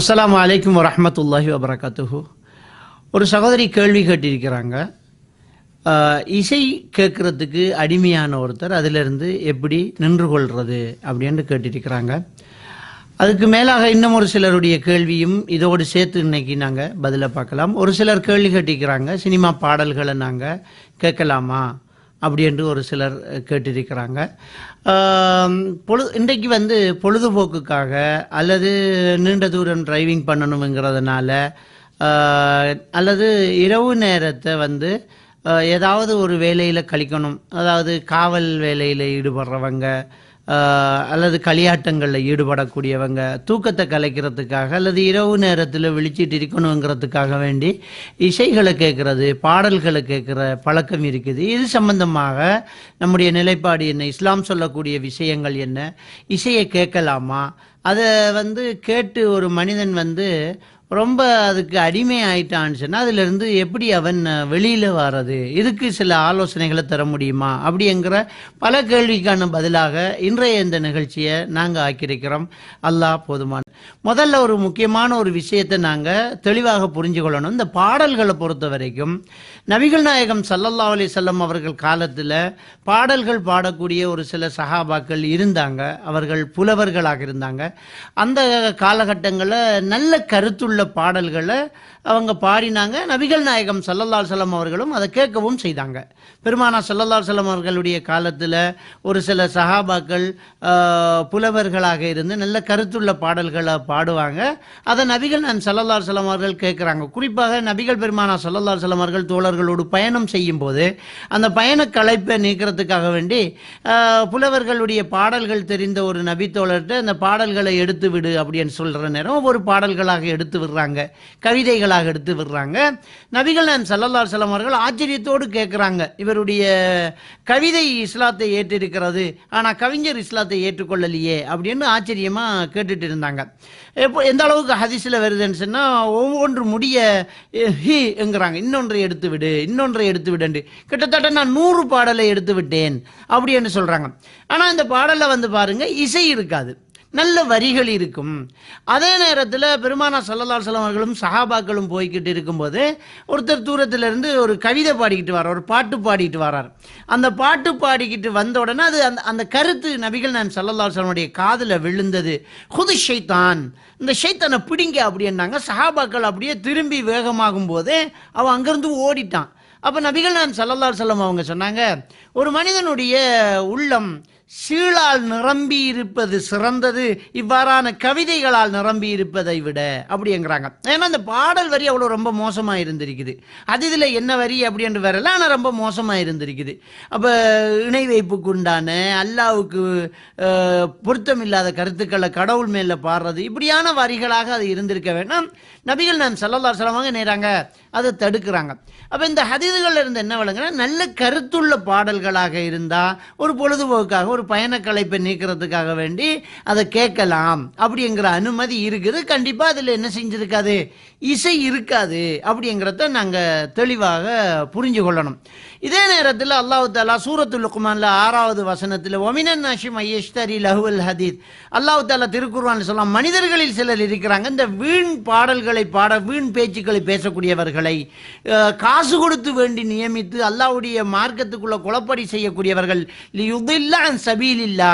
அஸ்லாம் அலைக்கும் வரமத்துல்லாஹி வபரகாத்துஹு. ஒரு சகோதரி கேள்வி கேட்டிருக்கிறாங்க. இசை கேட்குறதுக்கு அடிமையான ஒருத்தர் அதிலிருந்து எப்படி நின்று கொள்வது அப்படின்னு கேட்டிருக்கிறாங்க. அதுக்கு மேலாக இன்னும் ஒரு சிலருடைய கேள்வியும் இதோடு சேர்த்து இன்னைக்கு நாங்கள் பதிலை பார்க்கலாம். ஒரு சிலர் கேள்வி கேட்டிருக்கிறாங்க. சினிமா பாடல்களை நாங்கள் கேட்கலாமா? அப்படி என்று ஒரு சிலர் கேட்டிருக்கிறாங்க. பொழு இன்றைக்கு வந்து பொழுதுபோக்குக்காக அல்லது நீண்ட தூரம் டிரைவிங் பண்ணணுங்கிறதுனால அல்லது இரவு நேரத்தை வந்து ஏதாவது ஒரு வேலையில் கழிக்கணும். அதாவது காவல் வேலையில் ஈடுபடுறவங்க அல்லது களியாட்டங்களில் ஈடுபடக்கூடியவங்க தூக்கத்தை கலைக்கிறதுக்காக அல்லது இரவு நேரத்தில் விழிச்சிட்டு இருக்கணுங்கிறதுக்காக வேண்டி இசைகளை கேட்குறது பாடல்களை கேட்குற பழக்கம் இருக்குது. இது சம்பந்தமாக நம்முடைய நிலைப்பாடு என்ன? இஸ்லாம் சொல்லக்கூடிய விஷயங்கள் என்ன? இசையை கேட்கலாமா? அதை வந்து கேட்டு ஒரு மனிதன் வந்து ரொம்ப அதுக்கு அடிமை ஆயிட்டான்னு சொன்னால் அதிலிருந்து எப்படி அவன் வெளியில் வர்றது இதுக்கு சில ஆலோசனைகளை தர முடியுமா? அப்படிங்கிற பல கேள்விக்கான பதிலாக இன்றைய இந்த நிகழ்ச்சியை நாங்கள் ஆக்கியிருக்கிறோம். அல்லாஹ் போதுமான. முதல்ல ஒரு முக்கியமான ஒரு விஷயத்தை நாங்கள் தெளிவாக புரிஞ்சு கொள்ளணும் இந்த பாடல்களை பொறுத்த வரைக்கும் நபிகள் நாயகம் சல்லல்லா அலி செல்லம் அவர்கள் காலத்தில் பாடல்கள் பாடக்கூடிய ஒரு சில சஹாபாக்கள் இருந்தாங்க. அவர்கள் புலவர்களாக இருந்தாங்க. அந்த காலகட்டங்களில் நல்ல கருத்துள்ள பாடல்களை அவங்க பாடினாங்க. நபிகள் நாயகம் சல்லல்லா செல்லம் அவர்களும் அதை கேட்கவும் செய்தாங்க. பெருமானா சல்லல்லா செல்லம் அவர்களுடைய காலத்தில் ஒரு சில சஹாபாக்கள் புலவர்களாக இருந்து நல்ல கருத்துள்ள பாடல்களை பாடுவாங்க. அதை நபிகள் நான் சல்லல்லா செல்லம் அவர்கள் கேட்குறாங்க. குறிப்பாக நபிகள் பெருமானா சல்லல்லா செல்லம் அவர்கள் புலவர்களோடு பயணம் செய்யும் போது அந்த பயண களைப்பை நீக்கிறதுக்காக வேண்டி புலவர்களுடைய பாடல்கள் தெரிந்த ஒரு நபித்தோழர்கிட்ட அந்த பாடல்களை எடுத்து விடு அப்படின்னு சொல்கிற நேரம் ஒவ்வொரு பாடல்களாக எடுத்து விடுறாங்க. கவிதைகளாக எடுத்து விடுறாங்க. நபிகள் நான் சல்லல்லா சலம் அவர்கள் ஆச்சரியத்தோடு கேட்குறாங்க. இவருடைய கவிதை இஸ்லாத்தை ஏற்றிருக்கிறது ஆனால் கவிஞர் இஸ்லாத்தை ஏற்றுக்கொள்ளலையே அப்படின்னு ஆச்சரியமாக கேட்டுட்டு இருந்தாங்க. எப்போ எந்த அளவுக்கு ஹதிஸில் வருதுன்னு சொன்னால் ஒவ்வொன்று முடிய ஹி என்கிறாங்க. இன்னொன்றை எடுத்து விடு இன்னொன்றை எடுத்து விடுண்டு கிட்டத்தட்ட நான் நூறு பாடலை எடுத்து விட்டேன் அப்படின்னு சொல்கிறாங்க ஆனால் இந்த பாடலில் வந்து பாருங்கள் இசை இருக்காது. நல்ல வரிகள் இருக்கும். அதே நேரத்தில் பெருமானா சல்லல்லா சலம் அவர்களும் சஹாபாக்களும் போய்கிட்டு இருக்கும்போது ஒருத்தர் தூரத்திலிருந்து ஒரு கவிதை பாடிக்கிட்டு வரார் ஒரு பாட்டு பாடிக்கிட்டு வரார். அந்த பாட்டு பாடிக்கிட்டு வந்த உடனே அது அந்த அந்த கருத்து நபிகள் நான் சல்லல்லா சலமுடைய காதில் விழுந்தது. ஹுது ஷைத்தான் இந்த ஷைத்தானை பிடிங்க அப்படின்னாங்க. சஹாபாக்கள் அப்படியே திரும்பி வேகமாகும் போது அவன் அங்கேருந்து ஓடிட்டான். அப்போ நபிகள் நான் சல்லல்லா செல்லம் அவங்க சொன்னாங்க ஒரு மனிதனுடைய உள்ளம் சீழால் நிரம்பி இருப்பது சிறந்தது இவ்வாறான கவிதைகளால் நிரம்பி இருப்பதை விட அப்படிங்கிறாங்க ஏன்னா அந்த பாடல் வரி அவ்வளோ ரொம்ப மோசமாக இருந்திருக்குது. அது இதில் என்ன வரி அப்படின்னு வரல ஆனால் ரொம்ப மோசமாக இருந்திருக்குது. அப்போ இணை வைப்புக்கு உண்டான அல்லாவுக்கு பொருத்தமில்லாத கருத்துக்களை கடவுள் மேலே பாடுறது இப்படியான வரிகளாக அது இருந்திருக்க வேண்டாம். நபிகள் நான் சல்லல்லா செலவாங்க நேராங்க அதை தடுக்கிறாங்க. அப்போ இந்த ஹதீதுகளில் இருந்து என்ன விளங்குனா நல்ல கருத்துள்ள பாடல்களாக இருந்தால் ஒரு பொழுதுபோக்காக ஒரு பயணக்கலைப்பை நீக்கிறதுக்காக வேண்டி அதை கேட்கலாம் அப்படிங்கிற அனுமதி இருக்குது. கண்டிப்பாக அதில் என்ன செஞ்சிருக்காது? இசை இருக்காது அப்படிங்கிறத நாங்கள் தெளிவாக புரிஞ்சு கொள்ளணும். இதே நேரத்தில் அல்லாஹு தாலா சூரத்து லுக்மான்ல ஆறாவது வசனத்தில் ஒமினன் நாஷிம் ஐயஷ்தரி லஹுவல் ஹதீத். அல்லாஹு தாலா திருக்குர்ஆன்ல சொல்லலாம் மனிதர்களில் சிலர் இருக்கிறாங்க. இந்த வீண் பாடல்களை பாட வீண் பேச்சுக்களை பேசக்கூடியவர்களை காசு கொடுத்து வேண்டி நியமித்து அல்லாவுடைய மார்க்கத்துக்குள்ள குழப்படி செய்யக்கூடியவர்கள் லியுதில்லான் சபீலில்லா.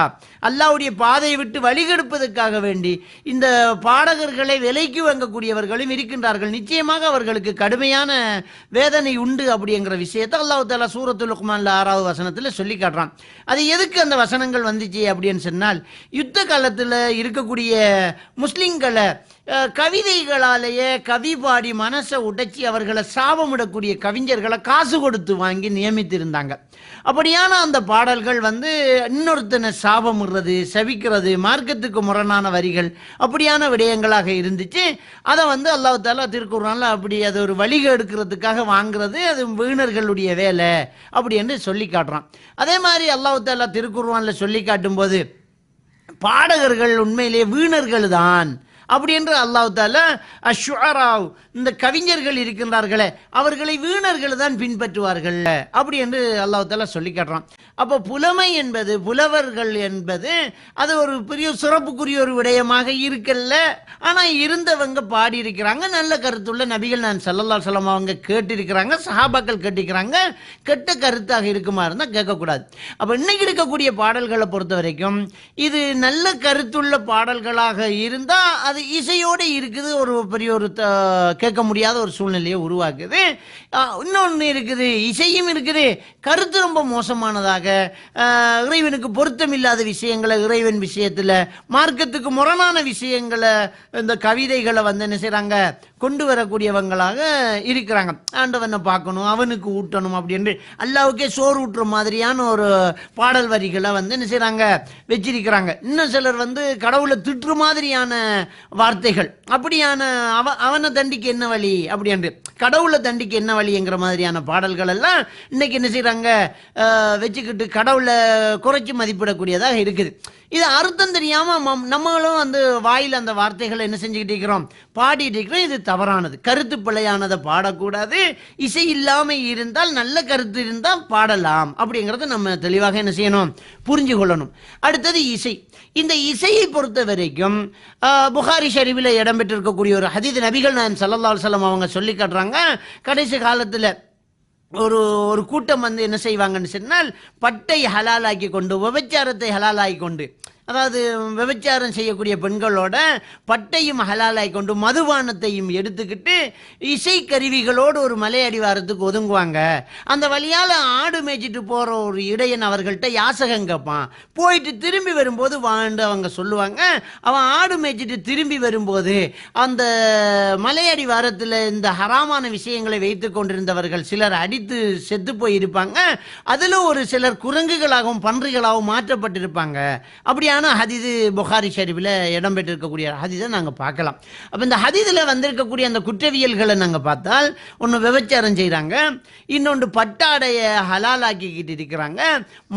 அல்லாவுடைய பாதையை விட்டு வழிகெடுப்பதற்காக வேண்டி இந்த பாடகர்களை விலைக்கு வாங்கக்கூடியவர்களும் இருக்கின்றார்கள். நிச்சயமாக அவர்களுக்கு கடுமையான வேதனை உண்டு அப்படிங்கிற விஷயத்தை அல்லாஹு தாலா சூரத்துல் லுக்மான்ல ஆறாவது வசனத்தில் சொல்லி காட்டுறான். அது எதுக்கு அந்த வசனங்கள் வந்துச்சு அப்படின்னு சொன்னால் யுத்த காலத்தில் இருக்கக்கூடிய முஸ்லிம்களை கவிதைகளாலேயே கவி பாடி மனசை உடைச்சி அவர்களை சாபமிடக்கூடிய கவிஞர்களை காசு கொடுத்து வாங்கி நியமித்திருந்தாங்க. அப்படியான அந்த பாடல்கள் வந்து இன்னொருத்தனை சாபமிடுறது செவிக்கிறது மார்க்கத்துக்கு முரணான வரிகள் அப்படியான விடயங்களாக இருந்துச்சு. அதை வந்து அல்லாஹ் தாலா திருக்குறான்ல அப்படி அது ஒரு வழிக எடுக்கிறதுக்காக வாங்குறது அது வீணர்களுடைய வேலை அப்படி என்று சொல்லி காட்டுறான். அதே மாதிரி அல்லாஹ் தாலா திருக்குர்ஆன்ல சொல்லி காட்டும்போது பாடகர்கள் உண்மையிலே வீணர்கள் தான். அப்படி என்று அல்லாஹு தாலா அஷ்வராவ் இந்த கவிஞர்கள் இருக்கின்றார்களே அவர்களை வீணர்கள் தான் பின்பற்றுவார்கள். அப்படி என்று அல்லாஹு தாலா சொல்லி காட்டுறான். அப்போ புலமை என்பது புலவர்கள் என்பது அது ஒரு பெரிய சிறப்புக்குரிய ஒரு விடயமாக இருக்கல்ல. ஆனால் இருந்தவங்க பாடி இருக்கிறாங்க நல்ல கருத்துள்ள நபிகள் நான் சல்லல்லா சொல்லம் அவங்க கேட்டிருக்கிறாங்க சஹாபாக்கள் கேட்டிருக்கிறாங்க கெட்ட கருத்தாக இருக்குமா இருந்தால் கேட்கக்கூடாது. அப்போ இன்னைக்கு இருக்கக்கூடிய பாடல்களை பொறுத்த வரைக்கும் இது நல்ல கருத்துள்ள பாடல்களாக இருந்தால் அது இசையோடு இருக்குது ஒரு பெரிய ஒரு கேட்க முடியாத ஒரு சூழ்நிலையை உருவாக்குது. இன்னொன்று இருக்குது இசையும் இருக்குது. கருத்து ரொம்ப மோசமானதாக. இறைவனுக்கு இறைவனுக்கு பொருத்தமில்லாத விஷயங்களை இறைவன் விஷயத்தில் மார்க்கத்துக்கு முரணான விஷயங்களை இந்த கவிதைகளை வந்து என்ன செய்கிறாங்க கொண்டு வரக்கூடியவங்களாக இருக்கிறாங்க. ஆண்டவனை பார்க்கணும் அவனுக்கு ஊட்டணும் அப்படின்ட்டு அல்லாவுக்கே சோறு ஊட்டுற மாதிரியான ஒரு பாடல் வரிகளை வந்து என்ன செய்கிறாங்க வச்சிருக்கிறாங்க. இன்னும் சிலர் வந்து கடவுளை திட்டுற மாதிரியான வார்த்தைகள். அப்படியான அவ அவனை தண்டிக்க என்ன வழி? அப்படின்ட்டு கடவுளை தண்டிக்கு என்ன வழிங்கிற மாதிரியான பாடல்கள் எல்லாம் இன்னைக்கு என்ன செய்கிறாங்க வச்சுக்கிட்டு கடவுளை குறைச்சி மதிப்பிடக்கூடியதாக இருக்குது. இது அர்த்தம் தெரியாமல் மம்- நம்மளும் வந்து வாயில் அந்த வார்த்தைகளை என்ன செஞ்சுக்கிட்டு இருக்கிறோம்? பாடிட்டு இருக்கிறோம். இது தவறானது. கருத்து பிழையானதை பாடக்கூடாது. இசை இல்லாமல் இருந்தால் நல்ல கருத்து இருந்தால் பாடலாம். அப்படிங்கிறத நம்ம தெளிவாக என்ன செய்யணும்? புரிஞ்சு கொள்ளணும் அடுத்தது இசை. இந்த இசையை பொறுத்த வரைக்கும் ஆஹ், புகாரி ஷரீஃபில் இடம்பெற்றிருக்கக்கூடிய ஒரு ஹதீத் நபிகள் நான் சல்லா அலுவலம் அவங்க சொல்லி காட்டுறாங்க. கடைசி காலத்துல ஒரு ஒரு கூட்டம் வந்து என்ன செய்வாங்கன்னு சொன்னால் பட்டை ஹலாலாக்கி கொண்டு விபச்சாரத்தை ஹலாலாக்கி கொண்டு அதாவது விபச்சாரம் செய்யக்கூடிய பெண்களோட பட்டையும் ஹலாலாய் கொண்டு மதுபானத்தையும் எடுத்துக்கிட்டு இசை கருவிகளோடு ஒரு மலை அடிவாரத்துக்கு ஒதுங்குவாங்க. அந்த வழியால் ஆடு மேய்ச்சிட்டு போகிற ஒரு இடையன் அவர்கள்ட்ட யாசகம் கேட்பான் போயிட்டு திரும்பி வரும்போது வாண்டு அவங்க சொல்லுவாங்க அவன் ஆடு மேய்ச்சிட்டு திரும்பி வரும்போது அந்த மலையடி வாரத்தில் இந்த ஹராமான விஷயங்களை வைத்து கொண்டிருந்தவர்கள் சிலர் அடித்து செத்து போயிருப்பாங்க. அதில் ஒரு சிலர் குரங்குகளாகவும் பன்றிகளாகவும் மாற்றப்பட்டிருப்பாங்க. அப்படி அப்படியான ஹதீது புகாரி ஷெரீஃபில் இடம்பெற்றிருக்கக்கூடிய ஹதீதை நாங்கள் பார்க்கலாம். அப்போ இந்த ஹதீதில் வந்திருக்கக்கூடிய அந்த குற்றவியல்களை நாங்கள் பார்த்தால் ஒன்று விபச்சாரம் செய்கிறாங்க இன்னொன்று பட்டாடையை ஹலாலாக்கிக்கிட்டு இருக்கிறாங்க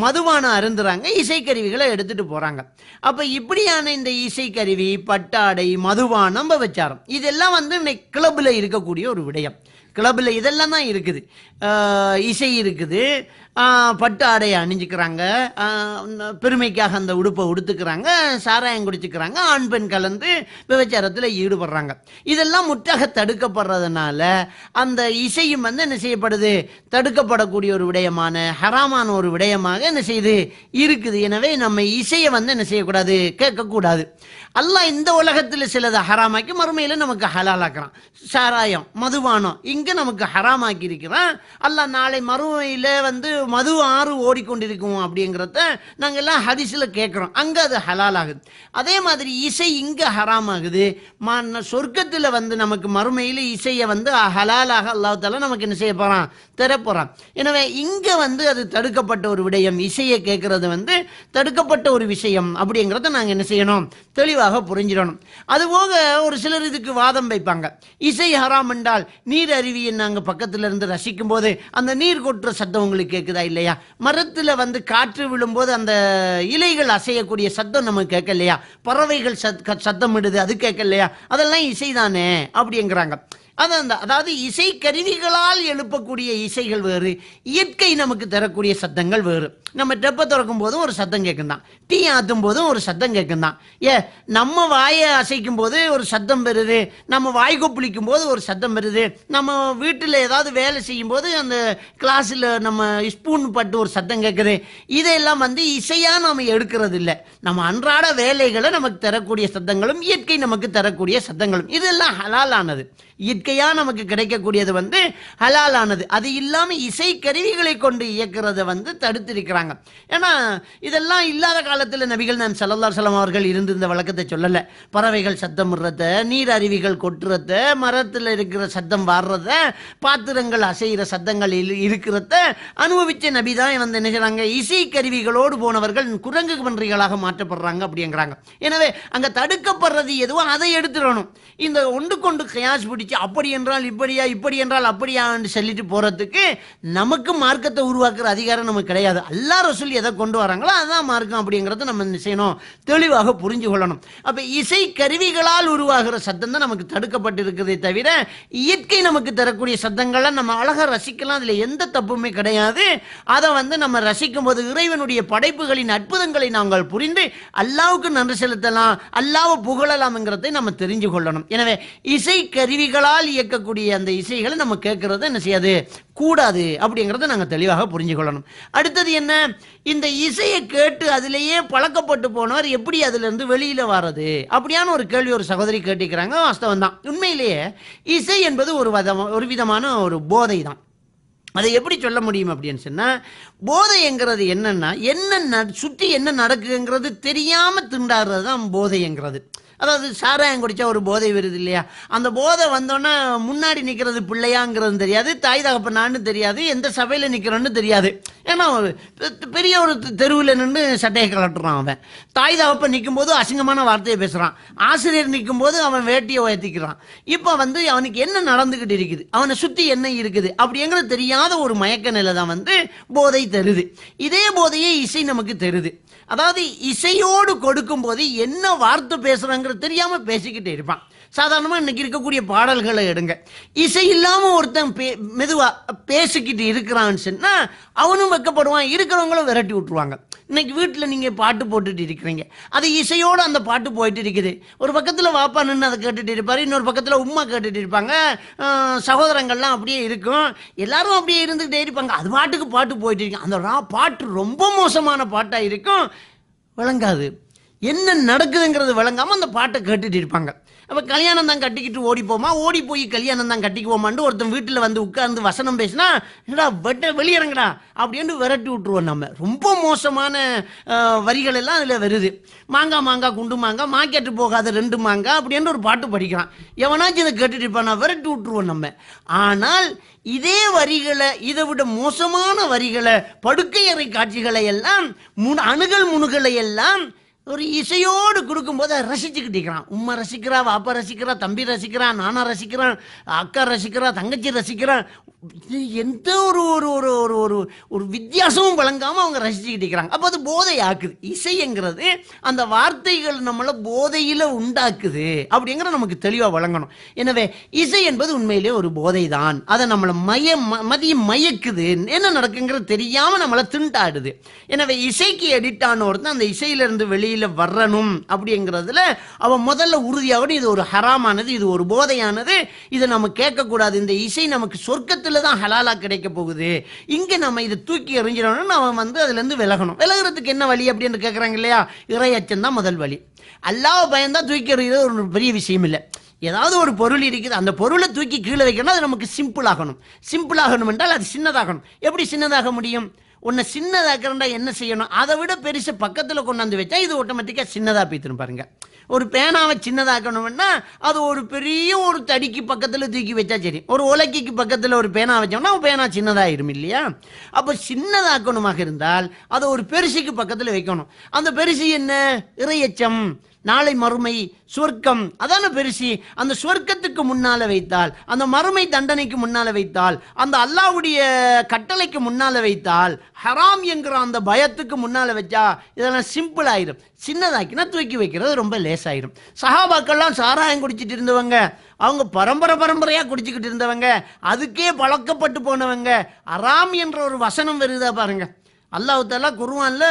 மதுபானம் அருந்துறாங்க இசைக்கருவிகளை எடுத்துகிட்டு போகிறாங்க அப்போ இப்படியான இந்த இசைக்கருவி பட்டாடை மதுபானம் விபச்சாரம் இதெல்லாம் வந்து இன்னைக்கு கிளப்பில் இருக்கக்கூடிய ஒரு விடயம். கிளப்பில் இதெல்லாம் தான் இருக்குது. இசை இருக்குது. பட்டு ஆடையை அணிஞ்சுக்கிறாங்க. பெருமைக்காக அந்த உடுப்பை உடுத்துக்கிறாங்க. சாராயம் குடிச்சுக்கிறாங்க. ஆண் பெண் கலந்து விபச்சாரத்தில் ஈடுபடுறாங்க. இதெல்லாம் முற்றாக தடுக்கப்படுறதுனால அந்த இசையும் வந்து என்ன செய்யப்படுது? தடுக்கப்படக்கூடிய ஒரு விடயமான ஹராமான ஒரு விடயமாக என்ன செய்யுது இருக்குது. எனவே நம்ம இசையை வந்து என்ன செய்யக்கூடாது? கேட்கக்கூடாது. அல்லாஹ் இந்த உலகத்தில் சிலதை ஹராமாக்கி மறுமையில் நமக்கு ஹலாலாக்குறான். சாராயம் மதுபானம் இங்கே நமக்கு ஹராமாக்கி இருக்கிறான். அல்லாஹ் நாளை மறுமையில் வந்து மது ஆறு ஓடிக்கொண்டிருக்கும் அப்படிங்கிறத நாங்கள் எல்லாம் ஹதீஸில் கேட்குறோம். அங்கே அது ஹலாலாகுது அதே மாதிரி இசை இங்கே ஹராமாகுது மா சொர்க்கத்தில் வந்து நமக்கு மறுமையில் இசையை வந்து ஹலாலாக அல்லாஹ் நமக்கு என்ன செய்ய போகிறான் தரப்போகிறான் எனவே இங்கே வந்து அது தடுக்கப்பட்ட ஒரு விடயம் இசையை கேட்கறது வந்து தடுக்கப்பட்ட ஒரு விஷயம் அப்படிங்கிறத நாங்கள் என்ன செய்யணும்? தெளிவாக புரிஞ்சிடணும். அதுபோக ஒரு சிலர் இதுக்கு வாதம் வைப்பாங்க. இசை ஹராம் என்றால் நீர் அருவியை நாங்கள் பக்கத்துல இருந்து ரசிக்கும் போது அந்த நீர் கொட்டுற சத்தம் உங்களுக்கு கேட்குதா இல்லையா? மரத்தில் வந்து காற்று விழும்போது அந்த இலைகள் அசையக்கூடிய சத்தம் நமக்கு கேட்கலையா? பறவைகள் சத் சத்தமிடுது சத்தம் இடுது அது கேட்கலையா? அதெல்லாம் இசைதானே அப்படிங்கிறாங்க. அது அந்த அதாவது இசை கருவிகளால் எழுப்பக்கூடிய இசைகள் வேறு இயற்கை நமக்கு தரக்கூடிய சத்தங்கள் வேறு. நம்ம டெப்பை திறக்கும் போதும் ஒரு சத்தம் கேட்கும் தான் டீ ஆற்றும் போதும் ஒரு சத்தம் கேட்கும் தான் ஏ நம்ம வாயை அசைக்கும் போது ஒரு சத்தம் வருது. நம்ம வாய் கொப்பளிக்கும் போது ஒரு சத்தம் வருது. நம்ம வீட்டில் ஏதாவது வேலை செய்யும் போது அந்த கிளாஸில் நம்ம ஸ்பூன் பட்டு ஒரு சத்தம் கேட்குது. இதெல்லாம் வந்து இசையாக நாம் எடுக்கிறது இல்லை நம்ம அன்றாட வேலைகளை நமக்கு தரக்கூடிய சத்தங்களும் இயற்கை நமக்கு தரக்கூடிய சத்தங்களும். இதெல்லாம் ஹலாலானது. இயற்கையாக நமக்கு கிடைக்கக்கூடியது வந்து ஹலாலானது. அது இல்லாமல் இசை கருவிகளை கொண்டு இயக்கிறத வந்து தடுத்திருக்கிறாங்க. ஏன்னா இதெல்லாம் இல்லாத காலத்தில் நபிகள் நான் சல்லல்லாஹு சலம் அவர்கள் இருந்து இந்த வழக்கத்தை சொல்லலை. பறவைகள் சத்தம் விடுறத நீர் அருவிகள் கொட்டுறத மரத்தில் இருக்கிற சத்தம் வாடுறத பாத்திரங்கள் அசைகிற சத்தங்கள் இருக்கிறத அனுபவிச்ச நபி தான் வந்து என்ன செய்கிறாங்க இசை கருவிகளோடு போனவர்கள் குரங்கு பன்றிகளாக மாற்றப்படுறாங்க அப்படிங்கிறாங்க. எனவே அங்கே தடுக்கப்படுறது எதுவோ அதை எடுத்துடணும். இந்த ஒன்று கொண்டு கயாஸ் பிடிச்சி அப்படி என்றால் இப்படியா இப்படி என்றால் அப்படியான்னு சொல்லிட்டு போறதுக்கு நமக்கு மார்க்கத்தை உருவாக்குற அதிகாரம் நமக்கு கிடையாது. அல்லா ரசூல் எதை கொண்டு வராங்களோ அதுதான் மார்க்கம் அப்படிங்கிறத நம்ம செய்யணும்? தெளிவாக புரிஞ்சு கொள்ளணும். அப்போ இசை கருவிகளால் உருவாகிற சத்தம் தான் நமக்கு தடுக்கப்பட்டிருக்கிறதே தவிர இயற்கை நமக்கு தரக்கூடிய சத்தங்களை நம்ம அழகாக ரசிக்கலாம். அதில் எந்த தப்புமே கிடையாது. அதை வந்து நம்ம ரசிக்கும் போது இறைவனுடைய படைப்புகளின் அற்புதங்களை நாங்கள் புரிந்து அல்லாவுக்கு நன்றி செலுத்தலாம் அல்லாவை புகழலாம்ங்கிறதை நம்ம தெரிஞ்சு கொள்ளணும். எனவே இசை கைகளால் இயக்கக்கூடிய அந்த இசைகளை நம்ம கேட்கறது என்ன செய்யாது? கூடாது அப்படிங்கிறத நாங்கள் தெளிவாக புரிஞ்சு கொள்ளணும். அடுத்தது என்ன? இந்த இசையை கேட்டு அதிலேயே பழக்கப்பட்டு போனவர் எப்படி அதுல வெளியில் வர்றது? அப்படியான ஒரு கேள்வி ஒரு சகோதரி கேட்டிருக்கிறாங்க. வாஸ்தவம் தான். உண்மையிலேயே இசை என்பது ஒரு விதமா ஒரு விதமான ஒரு போதை தான். அதை எப்படி சொல்ல முடியும் அப்படின்னு சொன்னால் போதைங்கிறது என்னென்னா என்ன சுற்றி என்ன நடக்குங்கிறது தெரியாமல் திண்டாடுறது தான் போதைங்கிறது அதாவது சாராயம் குடித்தா ஒரு போதை வருது இல்லையா? அந்த போதை வந்தோன்னே முன்னாடி நிற்கிறது பிள்ளையாங்கிறது தெரியாது தாய் தகப்பனான்னு தெரியாது எந்த சபையில் நிற்கிறோன்னு தெரியாது. ஏன்னா பெரிய ஒரு தெருவில் நின்று சட்டையை கலட்டுறான் அவன். தாய் தகப்பன் நிற்கும்போது அசிங்கமான வார்த்தையை பேசுகிறான் ஆசிரியர் நிற்கும்போது அவன் வேட்டியை உயர்த்திக்கிறான். இப்போ வந்து அவனுக்கு என்ன நடந்துக்கிட்டு இருக்குது? அவனை சுற்றி என்ன இருக்குது? அப்படிங்கிறது தெரியாத ஒரு மயக்க நிலை தான் வந்து போதை தருது. இதே போதையே இசை நமக்கு தருது. அதாவது இசையோடு கொடுக்கும் போது என்ன வார்த்தை ஒருத்தர் தெரியாமல் பேசிக்கிட்டே இருப்பான். சாதாரணமாக இன்னைக்கு இருக்கக்கூடிய பாடல்களை எடுங்க. இசை இல்லாமல் ஒருத்தன் பே மெதுவாக பேசிக்கிட்டு இருக்கிறான்னு சொன்னால் அவனும் வைக்கப்படுவான். இருக்கிறவங்களும் விரட்டி விட்டுருவாங்க. இன்னைக்கு வீட்டில் நீங்கள் பாட்டு போட்டுட்டு இருக்கிறீங்க. அது இசையோடு அந்த பாட்டு போயிட்டு இருக்குது. ஒரு பக்கத்தில் வாப்பா நின்று அதை கேட்டுட்டு இருப்பார். இன்னொரு பக்கத்தில் உம்மா கேட்டுட்டு இருப்பாங்க. சகோதரங்கள்லாம் அப்படியே இருக்கும். எல்லாரும் அப்படியே இருந்துக்கிட்டே இருப்பாங்க. அது பாட்டுக்கு பாட்டு போயிட்டு இருக்கு. அந்த பாட்டு ரொம்ப மோசமான பாட்டாக இருக்கும். விளங்காது. என்ன நடக்குதுங்கிறது விளங்காமல் அந்த பாட்டை கேட்டுட்டு இருப்பாங்க. அப்போ கல்யாணம் தான் கட்டிக்கிட்டு ஓடி போமா ஓடி போய் கல்யாணம் தான் கட்டிக்குவோமான்னு ஒருத்தன் வீட்டில் வந்து உட்கார்ந்து வசனம் பேசினா என்னடா வெட்ட வெளியிறங்கடா அப்படின்னு விரட்டி விட்டுருவோம் நம்ம. ரொம்ப மோசமான வரிகள் எல்லாம் அதில் வருது. மாங்காய் மாங்காய் குண்டு மாங்காய் மார்க்கெட்டு போகாத ரெண்டு மாங்காய் அப்படின்னு ஒரு பாட்டு படிக்கிறான். எவனாச்சும் இதை கேட்டுட்டு இருப்பான் விரட்டி விட்டுருவோம் நம்ம. ஆனால் இதே வரிகளை இதை விட மோசமான வரிகளை படுக்கையறை காட்சிகளை எல்லாம் முன் அணுகல் முணுகளை எல்லாம் ஒரு இசையோடு கொடுக்கும்போது அதை ரசிச்சுக்கிட்டிருக்கிறான் உம்மை உம்மா ரசிக்கிறா அப்பா ரசிக்கிறா தம்பி ரசிக்கிறான் நானா ரசிக்கிறான் அக்கா ரசிக்கிறா தங்கச்சி ரசிக்கிறான் எந்த ஒரு ஒரு ஒரு ஒரு ஒரு ஒரு வித்தியாசமும் வழங்காமல் அவங்க ரசிச்சுக்கிட்டு இருக்கிறாங்க. அப்போ அது போதை ஆக்குது இசைங்கிறது அந்த வார்த்தைகள் நம்மளை போதையில் உண்டாக்குது அப்படிங்கிற நமக்கு தெளிவாக வழங்கணும் எனவே இசை என்பது உண்மையிலே ஒரு போதை தான் அதை நம்மளை மய ம- மதிய மயக்குது. என்ன நடக்குங்கிறது தெரியாமல் நம்மளை திண்டாடுது. எனவே இசைக்கு எடிட் ஆன ஒருத்தன் அந்த இசையிலிருந்து வெளியே வெளியில வரணும் அப்படிங்கிறதுல அவன் முதல்ல உறுதியாகணும். இது ஒரு ஹராமானது இது ஒரு போதையானது. இதை நம்ம கேட்கக்கூடாது. இந்த இசை நமக்கு சொர்க்கத்தில் தான் ஹலாலா கிடைக்க போகுது. இங்கே நம்ம இதை தூக்கி எறிஞ்சிடணும்னு அவன் வந்து அதுலேருந்து விலகணும். விலகுறதுக்கு என்ன வழி அப்படின்னு கேட்குறாங்க இல்லையா? இறையச்சம் தான் முதல் வழி. அல்லாவை பயந்தான் தூக்கி எறிகிறது ஒரு பெரிய விஷயம் இல்லை. ஏதாவது ஒரு பொருள் இருக்குது. அந்த பொருளை தூக்கி கீழே வைக்கணும் அது நமக்கு சிம்பிள் ஆகணும். சிம்பிள் ஆகணும் என்றால் அது சின்னதாகணும். எப்படி சின்னதாக முடியும்? உன்னை சின்னதாக்கிறண்டா என்ன செய்யணும்? அதை விட பெருசு பக்கத்தில் கொண்டாந்து வச்சா இது ஆட்டோமேட்டிக்காக சின்னதாக போய்த்திரும் பாருங்க. ஒரு பேனாவை சின்னதாக்கணும்னா அது ஒரு பெரிய ஒரு தடிக்கு பக்கத்தில் தூக்கி வச்சா சரி. ஒரு உலக்கிக்கு பக்கத்தில் ஒரு பேனா வச்சோம்னா பேனா சின்னதாகிடும் இல்லையா? அப்போ சின்னதாக்கணுமாக இருந்தால் அதை ஒரு பெருசுக்கு பக்கத்தில் வைக்கணும். அந்த பெருசு என்ன? இறையச்சம் நாளை மறுமை சொர்க்கம் அதான பெருசி அந்த சொர்க்கத்துக்கு முன்னால வைத்தால் அந்த மறுமை தண்டனைக்கு முன்னால வைத்தால் அந்த அல்லாஹ்வுடைய கட்டளைக்கு முன்னால வைத்தால் ஹராம் என்கிற அந்த பயத்துக்கு முன்னால வச்சா இதெல்லாம் சிம்பிள் ஆயிரும். சின்னதாக்கினா தூக்கி வைக்கிறது ரொம்ப லேசாயிரும். சஹாபாக்கள்லாம் சாராயம் குடிச்சிட்டு இருந்தவங்க அவங்க பரம்பரை பரம்பரையாக குடிச்சுக்கிட்டு இருந்தவங்க அதுக்கே பழக்கப்பட்டு போனவங்க அராம் என்ற ஒரு வசனம் வருதா பாருங்கள் அல்லாஹ் தாலா குர்ஆன்ல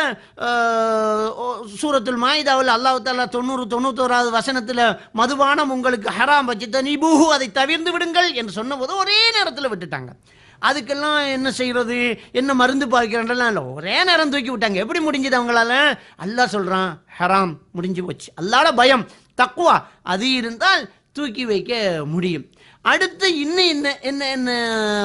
ஓ- சூரத்துல் மாயிதாவில் அல்லாஹ் தாலா தொண்ணூறு தொண்ணூத்தோராவது வசனத்தில் மதுபானம் உங்களுக்கு ஹராம் வச்சு பூஹு அதை தவிர்ந்து விடுங்கள் என்று சொன்னபோது ஒரே நேரத்தில் விட்டுட்டாங்க. அதுக்கெல்லாம் என்ன செய்யறது என்ன மருந்து பாய்க்கிறன்றலாம் இல்லை ஒரே நேரம் தூக்கி விட்டாங்க. எப்படி முடிஞ்சது அவங்களால? அல்லாஹ் சொல்கிறான் ஹராம் முடிஞ்சு போச்சு. அல்லாட பயம் தக்குவா அது இருந்தால் தூக்கி வைக்க முடியும். அடுத்து இன்னும் என்ன என்ன என்ன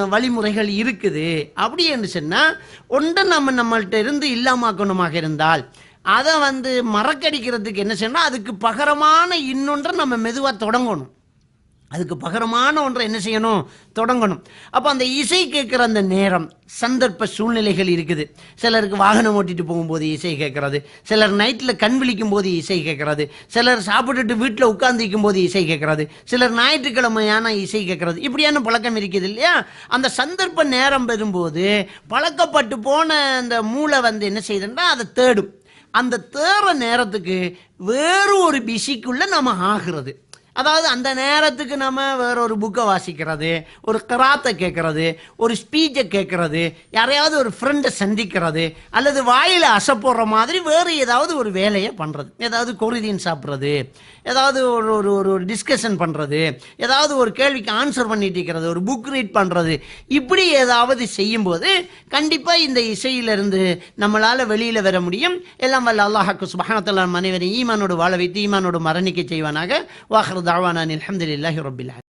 வழிமுறைகள் இருக்குது? அப்படி என்று சொன்னால் ஒன்றை நம்ம நம்மள்ட்ட இருந்து இல்லாமாக்கணுமாக இருந்தால் அதை வந்து மறக்கடிக்கிறதுக்கு என்ன செய்யணும் அதுக்கு பகரமான இன்னொன்றை நம்ம மெதுவாக தொடங்கணும். அதுக்கு பகரமான ஒன்றை என்ன செய்யணும்? தொடங்கணும். அப்போ அந்த இசை கேட்குற அந்த நேரம் சந்தர்ப்ப சூழ்நிலைகள் இருக்குது. சிலருக்கு வாகனம் ஓட்டிட்டு போகும்போது இசை கேட்கறது. சிலர் நைட்டில் கண் விழிக்கும் போது இசை கேட்கறது. சிலர் சாப்பிட்டுட்டு வீட்டில் உட்கார்ந்திருக்கும் போது இசை கேட்கறது. சிலர் ஞாயிற்றுக்கிழமையான இசை கேட்கறது. இப்படியான பழக்கம் இருக்குது இல்லையா? அந்த சந்தர்ப்ப நேரம் பெறும்போது பழக்கப்பட்டு போன அந்த மூளை வந்து என்ன செய்யுதுன்னா அதை தேடும். அந்த தேற நேரத்துக்கு வேறு ஒரு பிசிக்குள்ளே நம்ம ஆகிறது. அதாவது அந்த நேரத்துக்கு நம்ம வேற ஒரு புக்கை வாசிக்கிறது ஒரு கராத்தை கேட்கறது ஒரு ஸ்பீச்சை கேட்கறது யாரையாவது ஒரு ஃப்ரெண்டை சந்திக்கிறது அல்லது வாயில் அசப்போடுற மாதிரி வேறு ஏதாவது ஒரு வேலையை பண்ணுறது ஏதாவது கொரிதீன் சாப்பிட்றது ஏதாவது ஒரு ஒரு ஒரு ஒரு டிஸ்கஷன் பண்ணுறது ஏதாவது ஒரு கேள்விக்கு ஆன்சர் பண்ணிட்டு இருக்கிறது ஒரு புக் ரீட் பண்ணுறது இப்படி ஏதாவது செய்யும்போது கண்டிப்பாக இந்த இசையிலிருந்து நம்மளால் வெளியில் வர முடியும். எல்லாம் வல்ல அல்லாஹாக்கு சுபஹானத்தல்லா மனைவரை ஈமானோடு வாழ வைத்து ஈமானோடு மரணிக்க செய்வானாக. دعوانا أن الحمد لله رب العالمين.